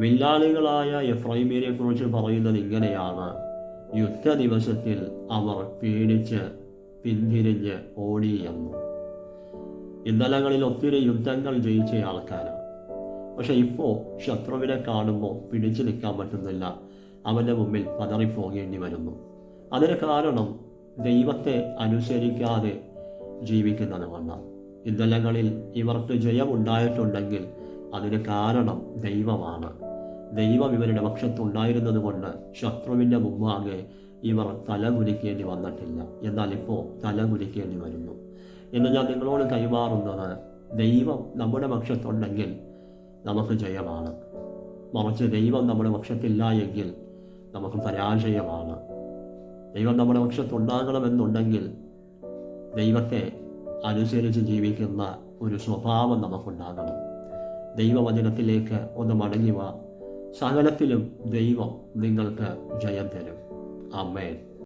വില്ലാളികളായ എഫ്രൈമിനെ കുറിച്ച് പറയുന്നത് ഇങ്ങനെയാണ്. യുദ്ധ ദിവസത്തിൽ അവർ പേടിച്ച് പിന്തിരിഞ്ഞ് ഓടി എന്നു ഇന്നലകളിൽ ഒത്തിരി യുദ്ധങ്ങൾ ജയിച്ച ആൾക്കാരാണ് പക്ഷെ ഇപ്പോൾ ശത്രുവിനെ കാണുമ്പോൾ പിടിച്ചു നിൽക്കാൻ പറ്റുന്നില്ല. അവന്റെ മുമ്പിൽ പതറിപ്പോകേണ്ടി വരുന്നു. അതിന് കാരണം ദൈവത്തെ അനുസരിക്കാതെ ജീവിക്കുന്നത് കൊണ്ടാണ് ഇന്നലകളിൽ ഇവർക്ക് ജയമുണ്ടായിട്ടുണ്ടെങ്കിൽ അതിന് കാരണം ദൈവമാണ്. ദൈവം ഇവരുടെ പക്ഷത്തുണ്ടായിരുന്നത് കൊണ്ട് ശത്രുവിന്റെ മുമ്പാകെ ഇവർ തലകുലിക്കേണ്ടി വന്നിട്ടില്ല. എന്നാൽ ഇപ്പോൾ തലകുലിക്കേണ്ടി വരുന്നു. എന്ന് ഞാൻ നിങ്ങളോട് കൈമാറുന്നത് ദൈവം നമ്മുടെ പക്ഷത്തുണ്ടെങ്കിൽ നമുക്ക് ജയമാണ്. മറിച്ച് ദൈവം നമ്മുടെ പക്ഷത്തില്ല എങ്കിൽ നമുക്ക് പരാജയമാണ്. ദൈവം നമ്മുടെ പക്ഷത്തുണ്ടാകണമെന്നുണ്ടെങ്കിൽ ദൈവത്തെ അനുസരിച്ച് ജീവിക്കുന്ന ഒരു സ്വഭാവം നമുക്കുണ്ടാകണം. ദൈവവചനത്തിലേക്ക് ഒന്ന് മടങ്ങുക സകലത്തിലും ദൈവം നിങ്ങൾക്ക് ജയം തരും. അമ്മേൻ